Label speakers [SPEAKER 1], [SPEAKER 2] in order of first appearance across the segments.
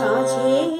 [SPEAKER 1] সাঁঝের তারকায়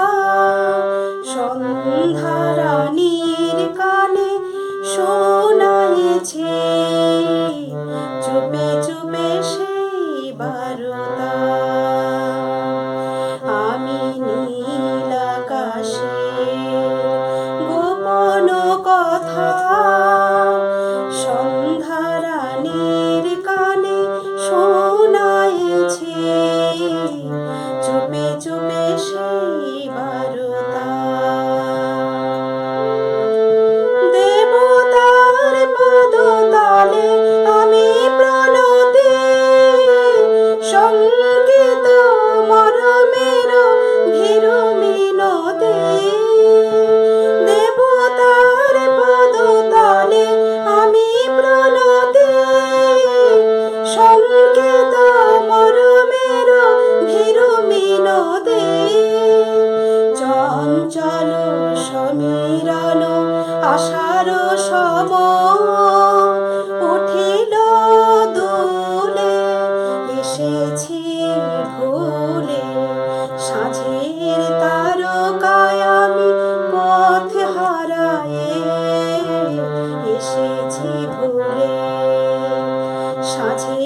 [SPEAKER 1] শোনাইছে চুপে চুপে সেই বারতা আমি নীল আকাশে গোপন কথা সন্ধ্যারানীর কানে শোনাইছি। আষাঢ় সব উঠিল দুলে এসেছি ভুলে। সাঝের তারকায় আমি পথ হারায়ে এসেছি ভুলে। সাঝের